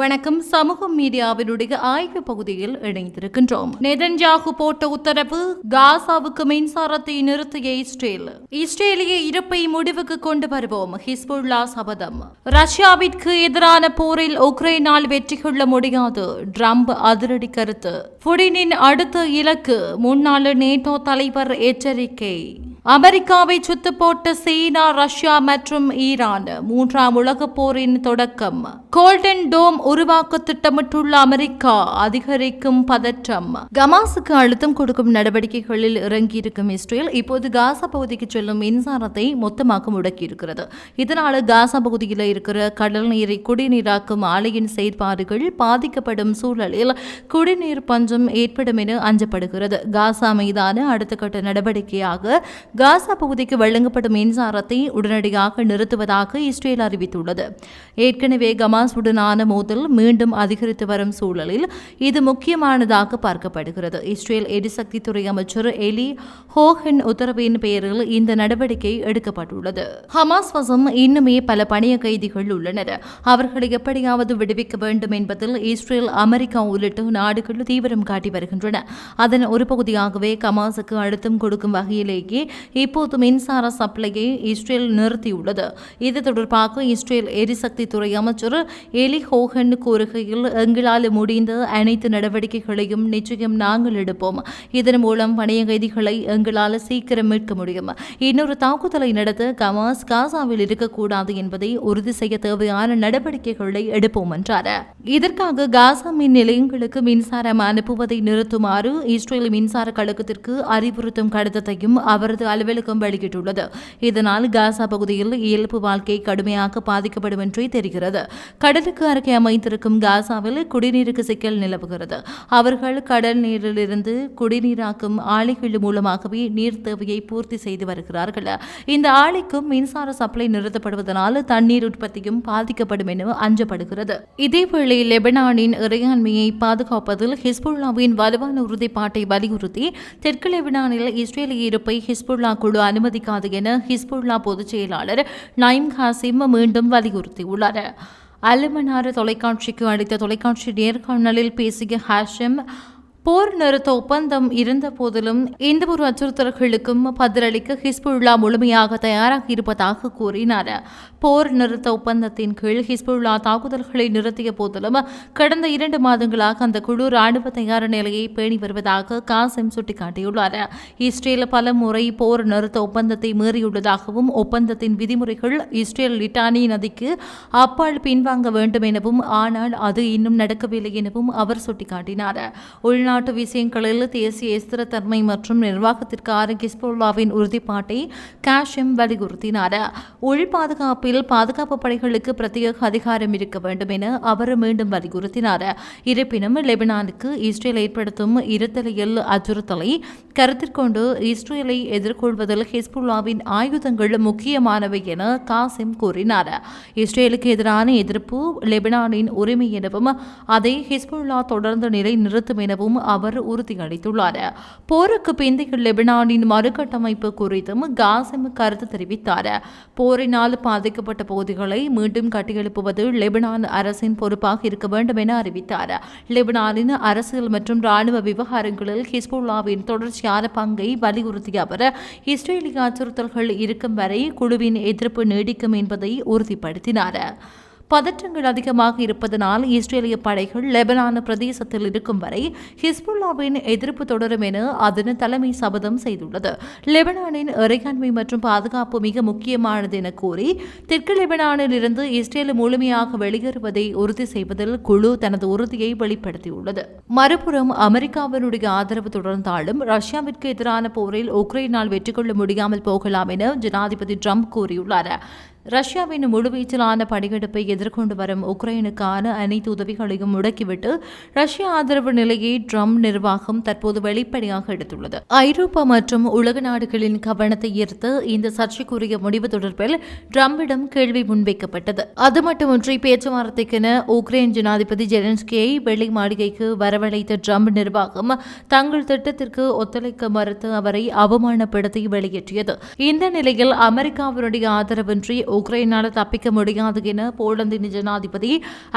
வணக்கம். சமூக மீடியாவினுடைய ஆய்வு பகுதியில் இணைந்திருக்கின்றோம். நெதன்ஜாகு போட்ட உத்தரவு காசாவுக்கு மின்சாரத்தை நிறுத்திய இஸ்ரேல். இஸ்ரேலிய இருப்பை முடிவுக்கு கொண்டு வருவோம். ஹிஸ்புல்லா சபதம். ரஷ்யாவிற்கு எதிரான போரில் உக்ரைனால் வெற்றி கொள்ள முடியாது. ட்ரம்ப் அதிரடி கருத்து. புடினின் அடுத்த இலக்கு முன்னாள் நேட்டோ தலைவர் எச்சரிக்கை. அமெரிக்காவை சுத்து போட்ட சீனா ரஷ்யா மற்றும் ஈரான் மூன்றாம் உலக போரின் தொடக்கம். கோல்டன் டோம் உருவாக்க திட்டமிட்டுள்ள அமெரிக்கா அதிகரிக்கும் பதற்றம். கமாஸுக்கு அழுத்தம் கொடுக்கும் நடவடிக்கைகளில் இறங்கியிருக்கும் இஸ்ரேல் இப்போது காசா பகுதிக்கு செல்லும் மின்சாரத்தை மொத்தமாக முடக்கியிருக்கிறது. இதனால் காசா பகுதியில் இருக்கிற கடல் நீரை குடிநீராக்கும் ஆலையின் செயற்பாடுகள் பாதிக்கப்படும் சூழலில் குடிநீர் பஞ்சம் ஏற்படும் என அஞ்சப்படுகிறது. காசா மீதான அடுத்த கட்ட நடவடிக்கையாக காசா பகுதிக்கு வழங்கப்படும் மின்சாரத்தை உடனடியாக நிறுத்துவதாக இஸ்ரேல் அறிவித்துள்ளது. ஏற்கனவே கமாஸுடனான மோதல் மீண்டும் அதிகரித்து வரும் சூழலில் இது முக்கியமானதாக பார்க்கப்படுகிறது. இஸ்ரேல் எரிசக்தித்துறை அமைச்சர் எலி ஹோஹன் உத்தரவின் பெயரில் இந்த நடவடிக்கை எடுக்கப்பட்டுள்ளது. ஹமாஸ் வசம் இன்னுமே பல பணிய கைதிகள் உள்ளனர். அவர்களை எப்படியாவது விடுவிக்க வேண்டும் என்பதில் இஸ்ரேல் அமெரிக்கா உள்ளிட்ட நாடுகள் தீவிரம் காட்டி வருகின்றன. அதன் ஒரு பகுதியாகவே கமாஸுக்கு அழுத்தம் கொடுக்கும் வகையிலேயே இப்போது மின்சார சப்ளையை இஸ்ரேல் நிறுத்தியுள்ளது. இது தொடர்பாக இஸ்ரேல் எரிசக்தி துறை அமைச்சர் எலி ஹோகன் கூறுகையில் எங்களால் முடிந்த அனைத்து நடவடிக்கைகளையும் நிச்சயம் நாங்கள் எடுப்போம். இதன் மூலம் பணிய கைதிகளை எங்களால் சீக்கிரம் மீட்க முடியும். இன்னொரு தாக்குதலை நடத்த கமாஸ் காசாவில் இருக்கக்கூடாது என்பதை உறுதி செய்ய தேவையான நடவடிக்கைகளை எடுப்போம் என்றார். இதற்காக காசா மின் நிலையங்களுக்கு மின்சாரம் அனுப்புவதை நிறுத்துமாறு இஸ்ரேல் மின்சார கழகத்திற்கு அறிவுறுத்தும் கடிதத்தையும் அவரது அலுவலகம் வெளியிட்டுள்ளது. இதனால் காசா பகுதியில் இயல்பு வாழ்க்கை கடுமையாக பாதிக்கப்படும் என்றே தெரிகிறது. கடலுக்கு அருகே அமைந்திருக்கும் காசாவில் குடிநீருக்கு சிக்கல் நிலவுகிறது. அவர்கள் கடல் நீரிலிருந்து குடிநீராக்கும் ஆலைகள் மூலமாகவே நீர் தேவையை பூர்த்தி செய்து வருகிறார்கள். இந்த ஆலைக்கும் மின்சார சப்ளை நிறுத்தப்படுவதனால் தண்ணீர் உற்பத்தியும் பாதிக்கப்படும் என அஞ்சப்படுகிறது. இதேவேளை லெபனானின் இறையாண்மையை பாதுகாப்பதில் ஹிஸ்புல்லாவின் வலுவான உறுதிப்பாட்டை வலியுறுத்தி தெற்கு லெபனானில் இஸ்ரேலிய இருப்பை ஹிஸ்புல்லா குழு அனுமதிக்காது என ஹிஸ்புல்லா பொதுச் செயலாளர் நயிம் ஹாசிம் மீண்டும் வலியுறுத்தியுள்ளார். அலுமனாறு தொலைக்காட்சிக்கு அளித்த தொலைக்காட்சி நேர்காணலில் பேசிய ஹாஷிம் போர் நிறுத்த ஒப்பந்தம் இருந்த போதிலும் எந்த ஒரு அச்சுறுத்தல்களுக்கும் பதிலளிக்க ஹிஸ்புல்லா முழுமையாக தயாராக இருப்பதாக கூறினார். போர் நிறுத்த ஒப்பந்தத்தின் கீழ் ஹிஸ்புல்லா தாக்குதல்களை நிறுத்திய போதிலும் கடந்த இரண்டு மாதங்களாக அந்த குழு ராணுவ தயார் நிலையை பேணி வருவதாக காசிம் சுட்டிக்காட்டியுள்ளார். இஸ்ரேல் பல முறை போர் நிறுத்த ஒப்பந்தத்தை மீறியுள்ளதாகவும் ஒப்பந்தத்தின் விதிமுறைகள் இஸ்ரேல் லிட்டானி நதிக்கு அப்பால் பின்வாங்க வேண்டும் எனவும் ஆனால் அது இன்னும் நடக்கவில்லை எனவும் அவர் சுட்டிக்காட்டினார். உள்நாட்டு விஷயங்களில் தேசிய ஸ்திரத்தன்மை மற்றும் நிர்வாகத்திற்கான கிஸ்புல்லாவின் உறுதிப்பாட்டை காஷிம் வலியுறுத்தினார். உள் பாதுகாப்பில் பாதுகாப்பு படைகளுக்கு பிரத்யேக அதிகாரம் இருக்க வேண்டும் என அவர் மீண்டும் வலியுறுத்தினார். இருப்பினும் லெபனானுக்கு இஸ்ரேல் ஏற்படுத்தும் இருத்தலையில் அச்சுறுத்தலை கருத்திற்கொண்டு இஸ்ரேலை எதிர்கொள்வதில் ஹிஸ்புல்லாவின் ஆயுதங்கள் முக்கியமானவை என காசிம் கூறினார். இஸ்ரேலுக்கு எதிரான எதிர்ப்பு லெபனானின் உரிமை எனவும் அதை ஹிஸ்புல்லா தொடர்ந்து நிலை நிறுத்தும் எனவும் அவர் உறுதியளித்துள்ளார். போருக்கு பிந்தைய லெபனானின் மறுகட்டமைப்பு குறித்தும் காசிம் கருத்து தெரிவித்தார். போரினால் பாதிக்கப்பட்ட பகுதிகளை மீண்டும் கட்டியெழுப்புவது லெபனான் அரசின் பொறுப்பாக இருக்க வேண்டும் என அறிவித்தார். லெபனானின் அரசியல் மற்றும் ராணுவ விவகாரங்களில் ஹிஸ்புல்லாவின் தொடர்ச்சியான பங்கை வலியுறுத்திய அவர் இஸ்ரேலிய அச்சுறுத்தல்கள் இருக்கும் வரை குழுவின் எதிர்ப்பு நீடிக்கும் என்பதை உறுதிப்படுத்தினார். பதற்றங்கள் அதிகமாக இருப்பதனால் இஸ்ரேலிய படைகள் லெபனான் பிரதேசத்தில் இருக்கும் வரை ஹிஸ்புல்லாவின் எதிர்ப்பு தொடரும் என அதன் தலைமை சபதம் செய்துள்ளது. லெபனானின் இறையாண்மை மற்றும் பாதுகாப்பு மிக முக்கியமானது என கூறி தெற்கு லெபனானில் இருந்து இஸ்ரேல் முழுமையாக வெளியேறுவதை உறுதி செய்வதில் குழு தனது உறுதியை வெளிப்படுத்தியுள்ளது. மறுபுறம் அமெரிக்காவினுடைய ஆதரவு தொடர்ந்தாலும் ரஷ்யாவிற்கு எதிரான போரில் உக்ரைனால் வெற்றி கொள்ள முடியாமல் போகலாம் என ஜனாதிபதி ட்ரம்ப் கூறியுள்ளார். ரஷ்யாவின் முழுவீச்சிலான படையெடுப்பை எதிர்கொண்டு வரும் உக்ரைனுக்கான அனைத்து உதவிகளையும் முடக்கிவிட்டு ரஷ்ய ஆதரவு நிலையை ட்ரம்ப் நிர்வாகம் தற்போது வெளிப்படையாக எடுத்துள்ளது. ஐரோப்பா மற்றும் உலக நாடுகளின் கவனத்தை ஈர்த்து இந்த சர்ச்சைக்குரிய முடிவு தொடர்பில் ட்ரம்பிடம் கேள்வி முன்வைக்கப்பட்டது. அது மட்டுமின்றி பேச்சுவார்த்தைக்கென உக்ரைன் ஜனாதிபதி ஜெலன்ஸ்கியை வெள்ளை மாளிகைக்கு வரவழைத்த ட்ரம்ப் நிர்வாகம் தங்கள் திட்டத்திற்கு ஒத்துழைக்க மறுத்து அவரை அவமானப்படுத்தி வெளியேற்றியது. இந்த நிலையில் அமெரிக்காவினுடைய ஆதரவின்றி உக்ரைனால் தப்பிக்க முடியாது என போலந்தின் ஜனாதிபதி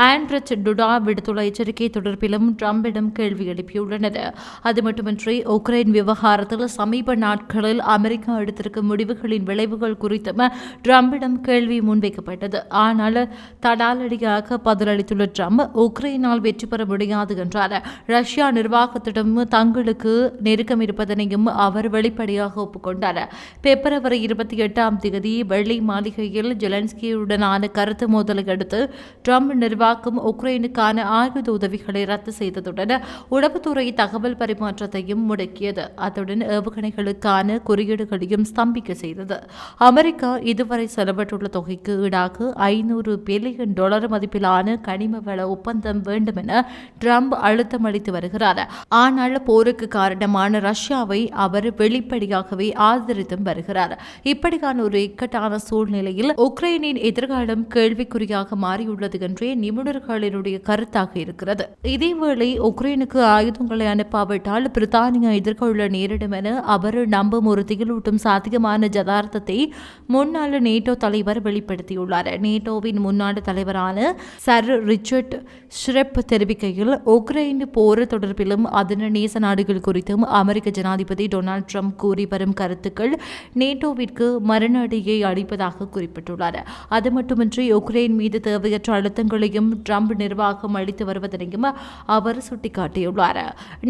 ஆண்ட்ரச் டுடா விடுத்துள்ள எச்சரிக்கை தொடர்பிலும் ட்ரம்பிடம் கேள்வி எழுப்பியுள்ளனர். அது மட்டுமின்றி உக்ரைன் விவகாரத்தில் சமீப நாட்களில் அமெரிக்கா எடுத்திருக்கும் முடிவுகளின் விளைவுகள் குறித்தும் ட்ரம்பிடம் கேள்வி முன்வைக்கப்பட்டது. ஆனால் தடாலடியாக பதிலளித்துள்ள ட்ரம்ப் உக்ரைனால் வெற்றி பெற முடியாது என்றார். ரஷ்யா நிர்வாகத்திடம் தங்களுக்கு நெருக்கம் இருப்பதனையும் அவர் வெளிப்படையாக ஒப்புக்கொண்டார். பிப்ரவரி இருபத்தி எட்டாம் தேதி வெள்ளி மாளிகையில் ஜெலன்ஸ்கியுடனான கருத்து மோதலை அடுத்து ட்ரம்ப் நிர்வாகம் உக்ரைனுக்கான ஆயுத உதவிகளை ரத்து செய்ததுடன் உளவுத்துறை தகவல் பரிமாற்றத்தையும் முடக்கியது. அத்துடன் ஏவுகணைகளுக்கான குறியீடுகளையும் ஸ்தம்பிக்க செய்தது. அமெரிக்கா இதுவரை செலவிட்டுள்ள தொகைக்கு ஈடாக ஐநூறு பில்லியன் டாலர் மதிப்பிலான கனிம வள ஒப்பந்தம் வேண்டும் என ட்ரம்ப் அழுத்தம் அளித்து வருகிறார். ஆனால் போருக்கு காரணமான ரஷ்யாவை அவர் வெளிப்படையாகவே ஆதரித்தும் வருகிறார். இப்படியான ஒரு இக்கட்டான சூழ்நிலையில் உக்ரைனின் எதிர்காலம் கேள்விக்குறியாக மாறியுள்ளது என்றே நிபுணர்களினுடைய கருத்தாக இருக்கிறது. இதேவேளை உக்ரைனுக்கு ஆயுதங்களை அனுப்பாவிட்டால் பிரித்தானியா எதிர்கொள்ள நேரிடும் என அவர் நம்பும் ஒரு திகிலூட்டும் சாத்தியமான ஜதார்த்தத்தை முன்னாள் நேட்டோ தலைவர் வெளிப்படுத்தியுள்ளார். நேட்டோவின் முன்னாள் தலைவரான சர் ரிச்சர்ட் ஷ்ரெப் தெரிவிக்கையில் உக்ரைன் போர் தொடர்பிலும் அதன் நேச நாடுகள் குறித்தும் அமெரிக்க ஜனாதிபதி டொனால்ட் ட்ரம்ப் கூறி வரும் கருத்துக்கள் நேட்டோவிற்கு மரணடியை அளிப்பதாக குறிப்பிட்டுள்ளார். அது மட்டுமின்றி உக்ரைன் மீது தேவையற்ற அழுத்தங்களையும் ட்ரம்ப் நிர்வாகம் அளித்து வருவதனையும் அவர் சுட்டிக்காட்டியுள்ளார்.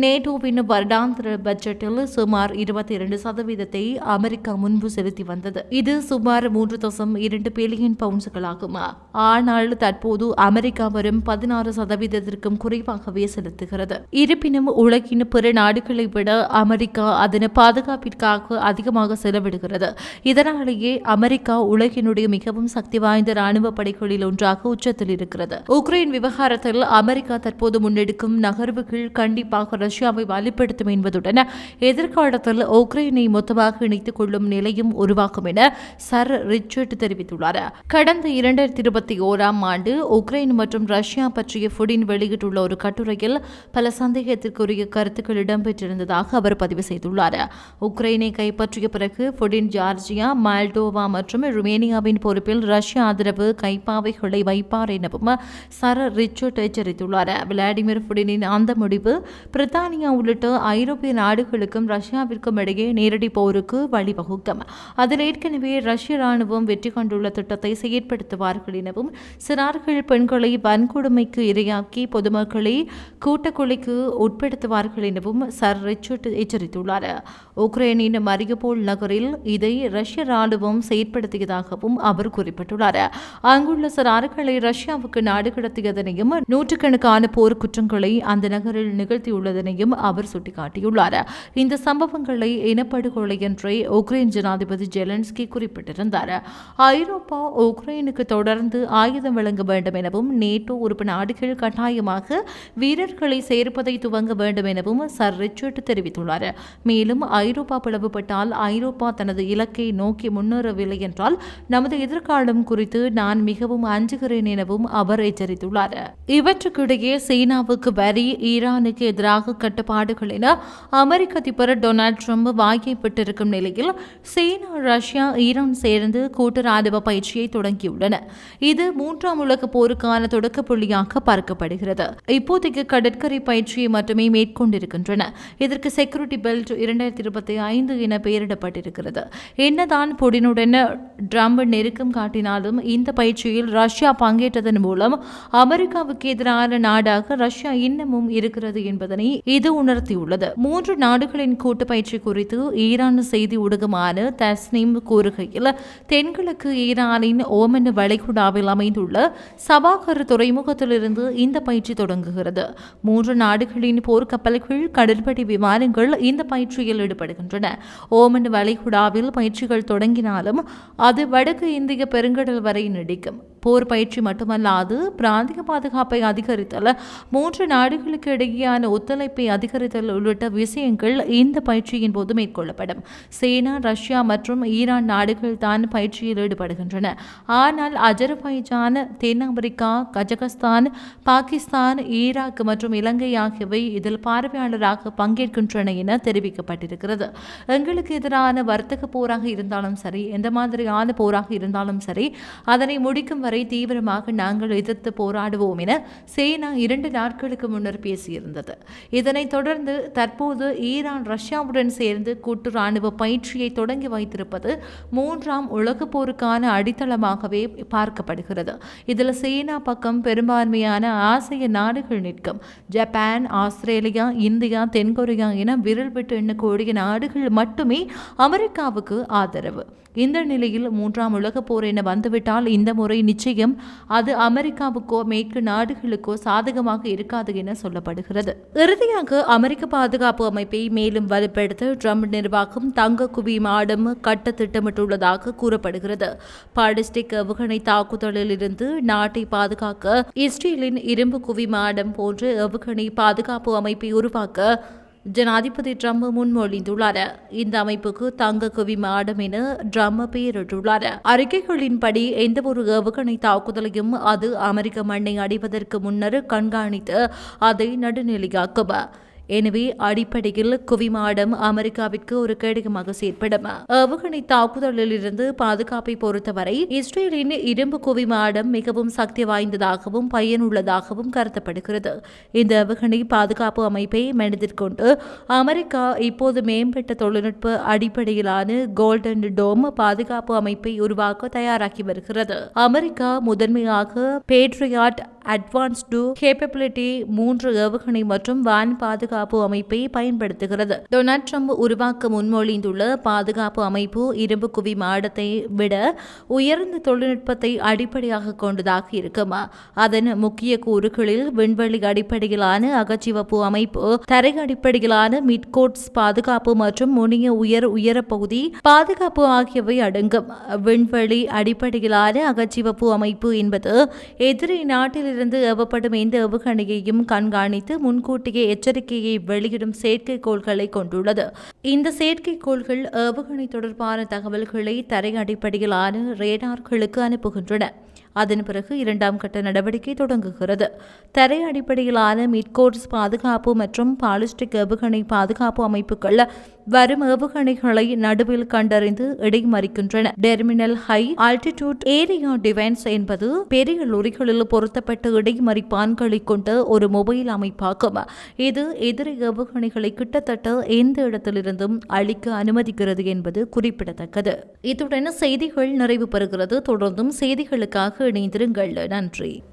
நேட்டோவின் வருடாந்திர பட்ஜெட்டில் சுமார் இருபத்தி இரண்டு சதவீதத்தை அமெரிக்கா முன்பு செலுத்தி வந்தது. இது சுமார் மூன்று தசம் இரண்டு பில்லியன் பவுண்ட்ஸ்களாகும். ஆனால் தற்போது அமெரிக்கா வரும் பதினாறு சதவீதத்திற்கும் குறைவாகவே செலுத்துகிறது. இருப்பினும் உலகின் பிற நாடுகளை விட அமெரிக்கா அதன் பாதுகாப்பிற்காக அதிகமாக செலவிடுகிறது. இதனாலேயே அமெரிக்கா உலகினுடைய மிகவும் சக்தி வாய்ந்த ராணுவ படைகளில் ஒன்றாக உச்சத்தில் இருக்கிறது. உக்ரைன் விவகாரத்தில் அமெரிக்கா தற்போது முன்னெடுக்கும் நகர்வுகள் கண்டிப்பாக ரஷ்யாவை வலுப்படுத்தும் என்பதுடன் எதிர்காலத்தில் உக்ரைனை மொத்தமாக இணைத்துக் கொள்ளும் நிலையும் உருவாகும் என சர் ரிச்சர்ட் தெரிவித்துள்ளார். கடந்த இரண்டாயிரத்தி இருபத்தி ஓராம் ஆண்டு உக்ரைன் மற்றும் ரஷ்யா பற்றிய புடின் வெளியிட்டுள்ள ஒரு கட்டுரையில் பல சந்தேகத்திற்குரிய கருத்துக்கள் இடம்பெற்றிருந்ததாக அவர் பதிவு செய்துள்ளார். உக்ரைனை கைப்பற்றிய பிறகு புடின் ஜார்ஜியா மால்டோவா மற்றும் ருமேனியாவை ருமேனியாவின் பொறுப்பில் ரஷ்ய ஆதரவு கைப்பாவைகளை வைப்பார் எனவும் சர ரிச்சர்ட் எச்சரித்துள்ளார். விளாடிமிர் புடினின் அந்த முடிவு பிரித்தானியா உள்ளிட்ட ஐரோப்பிய நாடுகளுக்கும் ரஷ்யாவிற்கும் இடையே நேரடி போருக்கு வழிவகுக்கும். அதில் ஏற்கனவே ரஷ்ய ராணுவம் வெற்றி கொண்டுள்ள திட்டத்தை செயற்படுத்துவார்கள் எனவும் சிறார்கள் பெண்களை வன்கொடுமைக்கு இரையாக்கி பொதுமக்களை கூட்டக்கொலைக்கு உட்படுத்துவார்கள் எனவும் சர் ரிச்சர்ட் எச்சரித்துள்ளார். உக்ரைனின் மரியபோல் நகரில் இதை ரஷ்ய ராணுவம் செயற்படுத்தியதாகவும் அவர் குறிப்பிட்டுள்ளார். அங்குள்ள சிறார்களை ரஷ்யாவுக்கு நாடு கடத்தியதனையும் நூற்றுக்கணக்கான போர் குற்றங்களை அந்த நகரில் நிகழ்த்தியுள்ளதனையும் அவர் சுட்டிக்காட்டியுள்ளார். இந்த சம்பவங்களை இனப்படுகொலை என்றே உக்ரைன் ஜனாதிபதி ஜெலன்ஸ்கி குறிப்பிட்டிருந்தார். ஐரோப்பா உக்ரைனுக்கு தொடர்ந்து ஆயுதம் வழங்க வேண்டும் எனவும் நேட்டோ உறுப்பு நாடுகள் கட்டாயமாக வீரர்களை சேர்ப்பதை துவங்க வேண்டும் எனவும் சர் ரிச்சர்ட் தெரிவித்துள்ளார். மேலும் ஐரோப்பா பிளவுபட்டால் ஐரோப்பா தனது இலக்கை நோக்கி முன்னேறவில்லை என்றால் நமது எதிர்காலம் குறித்து நான் மிகவும் அஞ்சுகிறேன் எனவும் அவர் எச்சரித்துள்ளார். இவற்றுக்கிடையே சீனாவுக்கு வரி ஈரானுக்கு எதிராக கட்டுப்பாடுகள் என அமெரிக்க அதிபர் டொனால்ட் ட்ரம்ப் வாய்க்கப்பட்டிருக்கும் நிலையில் சீனா ரஷ்யா ஈரான் சேர்ந்து கூட்டு ராணுவ பயிற்சியை தொடங்கியுள்ளன. இது மூன்றாம் உலக போருக்கான தொடக்க புள்ளியாக பார்க்கப்படுகிறது. இப்போதைக்கு கடற்கரை பயிற்சியை மட்டுமே மேற்கொண்டிருக்கின்றன. இதற்கு செக்யூரிட்டி பெல்ட் இரண்டாயிரத்தி இருபத்தி ஐந்து என பெயரிடப்பட்டிருக்கிறது. என்னதான் புடினுடன் ட்ரம்ப் நெருக்கம் காட்டினாலும் இந்த பயிற்சியில் ரஷ்யா பங்கேற்றதன் மூலம் அமெரிக்காவுக்கு எதிரான நாடாக ரஷ்யா இன்னமும் இருக்கிறது என்பதனை இது உணர்த்தியுள்ளது. மூன்று நாடுகளின் கூட்டு பயிற்சி குறித்து ஈரான் செய்தி ஊடகமான தஸ்னீம் கூறுகையில் தென்கிழக்கு ஈரானின் ஓமன் வளைகுடாவில் அமைந்துள்ள சபாகர் துறைமுகத்திலிருந்து இந்த பயிற்சி தொடங்குகிறது. மூன்று நாடுகளின் போர்க்கப்பல்கள் கடற்படை விமானங்கள் இந்த பயிற்சியில் ஈடுபடுகின்றன. ஓமன் வளைகுடாவில் பயிற்சிகள் தொடங்கினாலும் அது வடக்கு இந்திய பெருங்கடல் வரை நீடிக்கும் போர் பயிற்சி மட்டுமல்லாது பிராந்திய பாதுகாப்பை அதிகரித்தல் மூன்று நாடுகளுக்கு இடையேயான ஒத்துழைப்பை அதிகரித்தல் உள்ளிட்ட விஷயங்கள் இந்த பயிற்சியின் போது மேற்கொள்ளப்படும். சீனா ரஷ்யா மற்றும் ஈரான் நாடுகள் தான் பயிற்சியில் ஈடுபடுகின்றன. ஆனால் அஜர்பைஜான் தென் அமெரிக்கா கஜகஸ்தான் பாகிஸ்தான் ஈராக் மற்றும் இலங்கை ஆகியவை இதில் பார்வையாளராக பங்கேற்கின்றன என தெரிவிக்கப்பட்டிருக்கிறது. எங்களுக்கு எதிரான வர்த்தக போராக இருந்தாலும் சரி எந்த மாதிரியான போராக இருந்தாலும் சரி அதனை முடிக்கும் வரை தீவிரமாக நாங்கள் எதிர்த்து போராடுவோம் என சேனா இரண்டு நாட்களுக்கு முன்னர் பேசியிருந்தது. இதனைத் தொடர்ந்து தற்போது ஈரான் ரஷ்யாவுடன் சேர்ந்து கூட்டு ராணுவ பயிற்சியை தொடங்கி வைத்திருப்பது மூன்றாம் உலகப் போருக்கான அடித்தளமாகவே பார்க்கப்படுகிறது. இதில் சீனா பக்கம் பெரும்பான்மையான ஆசிய நாடுகள் நிற்கும். ஜப்பான் ஆஸ்திரேலியா இந்தியா தென்கொரியா என விரல் விட்டு எண்ணக்கூடிய நாடுகள் மட்டுமே அமெரிக்காவுக்கு ஆதரவு. இந்த நிலையில் மூன்றாம் உலகப் போர் என வந்துவிட்டால் இந்த முறை நிச்சயம் அது அமெரிக்காவுக்கோ மேற்கு நாடுகளுக்கோ சாதகமாக இருக்காது என சொல்லப்படுகிறது. இறுதியாக அமெரிக்க பாதுகாப்பு அமைப்பை மேலும் வலுப்படுத்த ட்ரம்ப் நிர்வாகம் தங்க குவி மாடம் கட்ட திட்டமிட்டுள்ளதாக கூறப்படுகிறது. பாலிஸ்டிக் ஏவுகணை தாக்குதலில் இருந்து நாட்டை பாதுகாக்க இஸ்ரேலின் இரும்பு குவி மாடம் போன்ற ஏவுகணை பாதுகாப்பு அமைப்பை உருவாக்க ஜனாதிபதி ட்ரம்ப் முன்மொழிந்துள்ளார். இந்த அமைப்புக்கு தங்க குவி மாடம் என ட்ரம்ப் பெயரிட்டுள்ளார். அறிக்கைகளின்படி எந்தவொரு ஏவுகணை தாக்குதலையும் அது அமெரிக்க மண்ணை அடிவதற்கு முன்னர் கண்காணித்து அதை நடுநிலையாக்கும் எனவே அடிப்படையில் குவிமாடம் அமெரிக்காவிற்கு ஒரு கேடகமாக செயற்படும். ஏவுகணை தாக்குதலில் இருந்து பாதுகாப்பை பொறுத்தவரை இஸ்ரேலின் இரும்பு குவிமாடம் மிகவும் சக்தி வாய்ந்ததாகவும் பயனுள்ளதாகவும் கருதப்படுகிறது. இந்த ஏவுகணை பாதுகாப்பு அமைப்பை மனதிற்கொண்டு அமெரிக்கா இப்போது மேம்பட்ட தொழில்நுட்ப அடிப்படையிலான கோல்டன் டோம் பாதுகாப்பு அமைப்பை உருவாக்க தயாராகி வருகிறது. அமெரிக்கா முதன்மையாக பேட்ரியாட் அட்வான்ஸ்டு கேப்பபிலிட்டி மூன்று ஏவுகணை மற்றும் வான் பாதுகாப்பு அமைப்பை பயன்படுத்துகிறது. டொனால்ட் ட்ரம்ப் உருவாக்க முன்மொழிந்துள்ள பாதுகாப்பு அமைப்பு இரும்பு குவி மாடத்தை விட உயர்ந்த தொழில்நுட்பத்தை அடிப்படையாக கொண்டதாக இருக்கும். அதன் முக்கிய கூறுகளில் விண்வெளி அடிப்படையிலான அகச்சிவப்பு அமைப்பு தரை அடிப்படையிலான மிட்கோட்ஸ் பாதுகாப்பு மற்றும் முனிய உயர் உயர பகுதி பாதுகாப்பு ஆகியவை அடங்கும். விண்வெளி அடிப்படையிலான அகச்சிவப்பு அமைப்பு என்பது எதிரி நாட்டில் இருந்து ஏவப்படும் எந்த ஏவுகணையையும் கண்காணித்து முன்கூட்டியே எச்சரிக்கையை வெளியிடும் செயற்கைக்கோள்களை கொண்டுள்ளது. இந்த செயற்கைக்கோள்கள் ஏவுகணை தொடர்பான தகவல்களை தரை அடிப்படையிலான ரேடார்களுக்கு அனுப்புகின்றன. அதன் பிறகு இரண்டாம் கட்ட நடவடிக்கை தொடங்குகிறது. தரை அடிப்படையிலான மிட்கோர்ஸ் பாதுகாப்பு மற்றும் பாலிஸ்டிக் ஏவுகணை பாதுகாப்பு அமைப்புகள் வரும் ஏவுகணைகளை நடுவில் கண்டறிந்து இடைமறிக்கின்றன. Terminal high altitude area defence என்பது பெரிய லொரிகளில் பொருத்தப்பட்ட இடைமறிப்பான்களை கொண்ட ஒரு மொபைல் அமைப்பாகும். இது எதிரி ஏவுகணைகளை கிட்டத்தட்ட எந்த இடத்திலிருந்தும் அழிக்க அனுமதிக்கிறது என்பது குறிப்பிடத்தக்கது. இத்துடன் செய்திகள் நிறைவு பெறுகிறது. தொடர்ந்தும் செய்திகளுக்காக இணைந்திருங்கள். நன்றி.